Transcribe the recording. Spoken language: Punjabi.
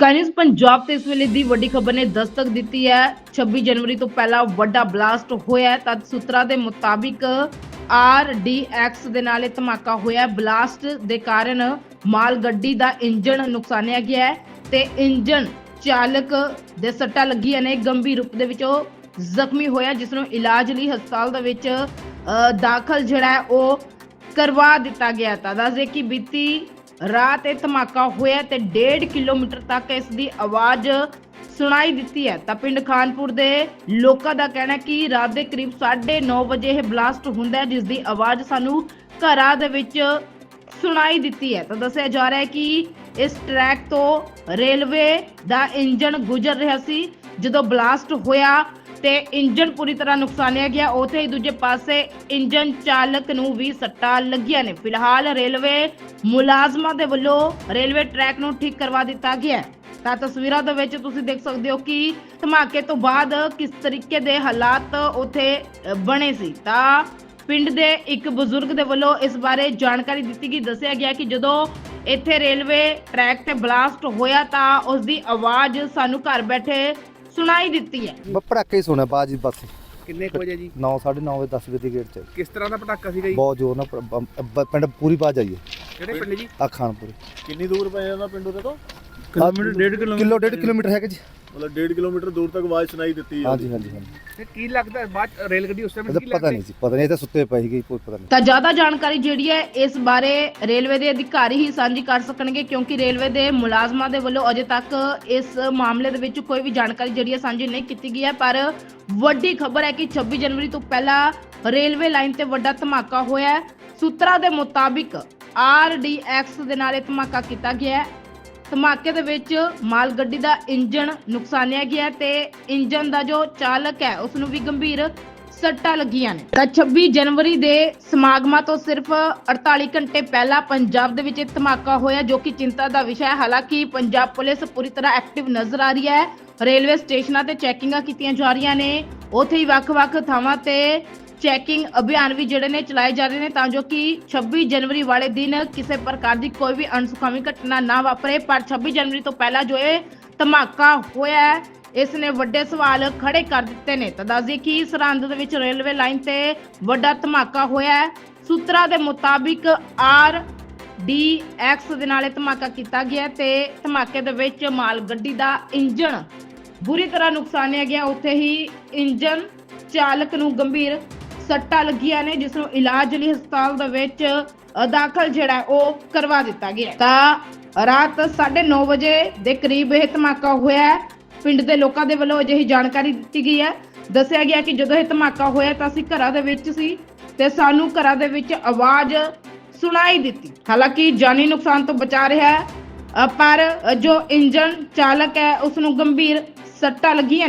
ਕਾਇਨਸ ਪੰਜਾਬ ਤੇ ਇਸ ਵੇਲੇ ਦੀ ਵੱਡੀ ਖਬਰ ਨੇ ਦਸਤਕ ਦਿੱਤੀ ਹੈ। 26 ਜਨਵਰੀ ਤੋਂ ਪਹਿਲਾਂ ਵੱਡਾ ਬਲਾਸਟ ਹੋਇਆ ਹੈ। ਤਦ ਸੂਤਰਾਂ ਦੇ ਮੁਤਾਬਿਕ ਆਰਡੀਐਕਸ ਦੇ ਨਾਲ ਇਹ ਧਮਾਕਾ ਹੋਇਆ ਬਲਾਸਟ ਦੇ ਕਾਰਨ ਮਾਲ ਗੱਡੀ ਦਾ ਇੰਜਣ ਨੁਕਸਾਨਿਆ ਗਿਆ ਹੈ ਤੇ ਇੰਜਣ ਚਾਲਕ ਦੇ ਸੱਟਾਂ ਲੱਗੀਆਂ ਨੇ। ਗੰਭੀਰ ਰੂਪ ਦੇ ਵਿੱਚ ਉਹ ਜ਼ਖਮੀ ਹੋਇਆ, ਜਿਸ ਨੂੰ ਇਲਾਜ ਲਈ ਹਸਪਤਾਲ ਦੇ ਵਿੱਚ ਦਾਖਲ ਜਿਹੜਾ ਹੈ ਉਹ ਕਰਵਾ ਦਿੱਤਾ ਗਿਆ ਤਾਂ ਦੱਸਦੇ ਕਿ ਬੀਤੀ ਰਾਤ ਇਹ ਧਮਾਕਾ ਹੋਇਆ ਤੇ 1.5 ਕਿਲੋਮੀਟਰ ਤੱਕ ਇਸ ਦੀ ਆਵਾਜ਼ ਸੁਣਾਈ ਦਿੱਤੀ ਹੈ। ਤਾਂ ਪਿੰਡ ਖਾਨਪੁਰ ਦੇ ਲੋਕਾਂ ਦਾ ਕਹਿਣਾ ਹੈ ਕਿ ਰਾਤ ਦੇ ਕਰੀਬ 9:30 ਵਜੇ ਇਹ ਬਲਾਸਟ ਹੁੰਦਾ ਹੈ, ਜਿਸ ਦੀ ਆਵਾਜ਼ ਸਾਨੂੰ ਘਰਾਂ ਦੇ ਵਿੱਚ ਸੁਣਾਈ ਦਿੱਤੀ ਹੈ। ਤਾਂ ਦੱਸਿਆ ਜਾ ਰਿਹਾ ਹੈ ਕਿ ਇਸ ਟਰੈਕ ਤੋਂ ਰੇਲਵੇ ਦਾ ਇੰਜਨ ਗੁਜ਼ਰ ਰਿਹਾ ਸੀ। ਜਦੋਂ ਬਲਾਸਟ ਹੋਇਆ ਤੇ ਇੰਜਨ ਪੂਰੀ ਤਰ੍ਹਾਂ ਨੁਕਸਾਨਿਆ ਗਿਆ। ਉਥੇ ਹੀ ਦੂਜੇ ਪਾਸੇ ਇੰਜਨ ਚਾਲਕ ਨੂੰ ਵੀ ਸੱਟਾਂ ਲੱਗੀਆਂ ਨੇ। ਫਿਲਹਾਲ ਰੇਲਵੇ ਮੁਲਾਜ਼ਮਾਂ ਦੇ ਵੱਲੋਂ ਰੇਲਵੇ ਟਰੈਕ ਨੂੰ ਠੀਕ ਕਰਵਾ ਦਿੱਤਾ ਗਿਆ ਹੈ। ਤਾਂ ਤਸਵੀਰਾਂ ਦੇ ਵਿੱਚ ਤੁਸੀਂ ਦੇਖ ਸਕਦੇ ਹੋ ਕਿ ਧਮਾਕੇ ਤੋਂ ਬਾਅਦ ਕਿਸ ਤਰੀਕੇ ਦੇ ਹਾਲਾਤ ਉਥੇ ਬਣੇ ਸੀ। ਤਾਂ ਪਿੰਡ ਦੇ ਇੱਕ ਬਜ਼ੁਰਗ ਦੇ ਵੱਲੋਂ ਇਸ ਬਾਰੇ ਜਾਣਕਾਰੀ ਦਿੱਤੀ ਗਈ। ਦੱਸਿਆ ਗਿਆ ਕਿ ਜਦੋਂ ਇੱਥੇ ਰੇਲਵੇ ਟਰੈਕ ਤੇ ਬਲਾਸਟ ਹੋਇਆ ਤਾਂ ਉਸ ਦੀ ਆਵਾਜ਼ ਸਾਨੂੰ ਘਰ ਬੈਠੇ ਸੁਣਾਈ ਦਿੱਤੀ ਹੈ। ਬ ਪੜਾਕੇ ਹੀ ਸੁਣਿਆ ਬਾਜੀ ਬਸ। ਕਿੰਨੇ ਕੁ ਵਜੇ ਜੀ? 9 9:30 ਵਜੇ 10 ਵਜੇ ਦੀ ਗੇਟ ਚ ਕਿਸ ਤਰ੍ਹਾਂ ਦਾ ਪਟਾਕਾ ਸੀਗਾ ਜੀ? ਬਹੁਤ ਜ਼ੋਰ ਨਾਲ ਪ- ਬ- ਬ- ਪਿੰਡ ਪੂਰੀ ਬਾਜ ਆਈ ਹੈ। ਕਿਹੜੇ ਪਿੰਡ ਜੀ? ਆ ਖਾਨਪੁਰ ਕਿੰਨੀ ਦੂਰ ਪਏ ਉਹਨਾਂ ਪਿੰਡੋਂ ਦੇ ਤੋਂ? ਕਿਲੋਮੀਟਰ 1.5 ਕਿਲੋਮੀਟਰ ਕਿਲੋ 1.5 ਕਿਲੋਮੀਟਰ ਹੈਗਾ ਜੀ। ਮਤਲਬ 1.5 ਕਿਲੋਮੀਟਰ ਦੂਰ ਤੱਕ ਆਵਾਜ਼ ਸੁਣਾਈ ਦਿੱਤੀ ਹਾਂਜੀ ਹਾਂਜੀ ਹਾਂਜੀ। ਤੇ ਕੀ ਲੱਗਦਾ ਬਾਅਦ 'ਚ ਰੇਲ ਗੱਡੀ ਉਸ ਟਾਈਮ ਇਹਦਾ ਕੀ ਪਤਾ ਲੱਗਦਾ ਨਹੀਂ ਜੀ ਪਤਾ ਨਹੀਂ ਇਹ ਤਾਂ ਸੁੱਤੇ ਪਏ ਸੀਗੇ ਕੋਈ ਪਤਾ ਨਹੀਂ। ਤਾਂ ਜ਼ਿਆਦਾ ਜਾਣਕਾਰੀ ਜਿਹੜੀ ਹੈ ਇਸ ਬਾਰੇ ਰੇਲਵੇ ਦੇ ਅਧਿਕਾਰੀ ਹੀ ਸਾਂਝੀ ਕਰ ਸਕਣਗੇ ਕਿਉਂਕਿ ਰੇਲਵੇ ਦੇ ਮੁਲਾਜ਼ਮਾਂ ਦੇ ਵੱਲੋਂ ਅਜੇ ਤੱਕ ਇਸ ਮਾਮਲੇ ਦੇ ਵਿੱਚ ਕੋਈ ਵੀ ਜਾਣਕਾਰੀ ਜਿਹੜੀ ਹੈ ਸਾਂਝੀ ਨਹੀਂ ਕੀਤੀ ਗਈ ਹੈ। ਪਰ ਵੱਡੀ ਖਬਰ ਹੈ ਕਿ 26 ਜਨਵਰੀ ਤੋਂ ਪਹਿਲਾਂ ਰੇਲਵੇ ਲਾਈਨ ਤੇ ਵੱਡਾ ਧਮਾਕਾ ਹੋਇਆ ਹੈ। ਸੂਤਰਾਂ ਦੇ ਮੁਤਾਬਿਕ ਆਰਡੀਐਕਸ ਦੇ ਨਾਲ ਇਹ ਧਮਾਕਾ ਕੀਤਾ ਗਿਆ ਹੈ। ਧਮਾਕੇ ਦੇ ਵਿੱਚ ਮਾਲ ਗੱਡੀ ਦਾ ਇੰਜਨ ਨੁਕਸਾਨਿਆ ਗਿਆ ਤੇ ਇੰਜਨ ਦਾ ਜੋ ਚਾਲਕ ਹੈ ਉਸ ਨੂੰ ਵੀ ਗੰਭੀਰ ਸੱਟਾਂ ਲੱਗੀਆਂ ਨੇ। ਤਾਂ 26 ਜਨਵਰੀ ਦੇ ਸਮਾਗਮਾਂ ਤੋਂ ਸਿਰਫ 48 ਘੰਟੇ ਪਹਿਲਾਂ ਪੰਜਾਬ ਦੇ ਵਿੱਚ ਇਹ ਧਮਾਕਾ ਹੋਇਆ, ਜੋ ਕਿ ਚਿੰਤਾ ਦਾ ਵਿਸ਼ਾ ਹੈ। ਹਾਲਾਂਕਿ ਪੰਜਾਬ ਪੁਲਿਸ ਪੂਰੀ ਤਰ੍ਹਾਂ ਐਕਟਿਵ ਨਜ਼ਰ ਆ ਰਹੀ ਹੈ। ਰੇਲਵੇ ਸਟੇਸ਼ਨਾਂ ਤੇ ਚੈਕਿੰਗਾਂ ਕੀਤੀਆਂ ਜਾ ਰਹੀਆਂ ਨੇ। ਉੱਥੇ ਹੀ ਵੱਖ-ਵੱਖ ਥਾਵਾਂ ਤੇ ਚੈਕਿੰਗ ਅਭਿਆਨ ਵੀ ਜਿਹੜੇ ਨੇ ਚਲਾਏ ਜਾ ਰਹੇ ਨੇ ਤਾਂ ਜੋ ਕਿ 26 ਜਨਵਰੀ ਵਾਲੇ ਦਿਨ ਕਿਸੇ ਪ੍ਰਕਾਰ ਦੀ ਕੋਈ ਵੀ ਅਣਸੁਖਾਵੀ ਘਟਨਾ ਨਾ ਵਾਪਰੇ। ਪਰ 26 ਜਨਵਰੀ ਤੋਂ ਪਹਿਲਾਂ ਜੋ ਇਹ ਧਮਾਕਾ ਹੋਇਆ ਹੈ, ਇਸ ਨੇ ਵੱਡੇ ਸਵਾਲ ਖੜੇ ਕਰ ਦਿੱਤੇ ਨੇ। ਤਾਂ ਦੱਸਦੀ ਕਿ ਸਰਹੰਦ ਦੇ ਵਿੱਚ ਰੇਲਵੇ ਲਾਈਨ ਤੇ ਵੱਡਾ ਧਮਾਕਾ ਹੋਇਆ ਹੈ। ਸੂਤਰਾਂ ਦੇ ਮੁਤਾਬਿਕ ਆਰ ਡੀ ਐਕਸ ਦੇ ਨਾਲ ਇਹ ਧਮਾਕਾ ਕੀਤਾ ਗਿਆ ਤੇ ਧਮਾਕੇ ਦੇ ਵਿੱਚ ਮਾਲ ਗੱਡੀ ਦਾ ਇੰਜਣ ਬੁਰੀ ਤਰ੍ਹਾਂ ਨੁਕਸਾਨਿਆ ਗਿਆ। ਉੱਥੇ ਹੀ ਇੰਜਣ ਚਾਲਕ ਨੂੰ ਗੰਭੀਰ ਸੱਟਾਂ ਲੱਗੀਆਂ ਨੇ, ਜਿਸ ਨੂੰ ਇਲਾਜ ਲਈ ਹਸਪਤਾਲ ਦੇ ਵਿੱਚ ਦਾਖਲ ਜਿਹੜਾ ਉਹ ਕਰਵਾ ਦਿੱਤਾ ਗਿਆ ਹੈ। ਤਾਂ ਰਾਤ 9:30 ਵਜੇ ਦੇ ਕਰੀਬ ਇਹ ਧਮਾਕਾ ਹੋਇਆ ਪਿੰਡ ਦੇ ਲੋਕਾਂ ਦੇ ਵੱਲੋਂ ਅਜਿਹੀ ਜਾਣਕਾਰੀ ਦਿੱਤੀ ਗਈ ਹੈ ਦੱਸਿਆ ਗਿਆ ਕਿ ਜਦੋਂ ਇਹ ਧਮਾਕਾ ਹੋਇਆ ਤਾਂ ਅਸੀਂ ਘਰਾਂ ਦੇ ਵਿੱਚ ਸੀ ਤੇ ਸਾਨੂੰ ਘਰਾਂ ਦੇ ਵਿੱਚ ਆਵਾਜ਼ ਸੁਣਾਈ ਦਿੱਤੀ ਹਾਲਾਂਕਿ ਜਾਨੀ ਨੁਕਸਾਨ ਤੋਂ ਬਚਾ ਰਿਹਾ ਹੈ ਪਰ ਜੋ ਇੰਜਨ ਚਾਲਕ ਹੈ ਉਸ ਨੂੰ ਗੰਭੀਰ ਸੱਟਾਂ ਲੱਗੀਆਂ ਨੇ।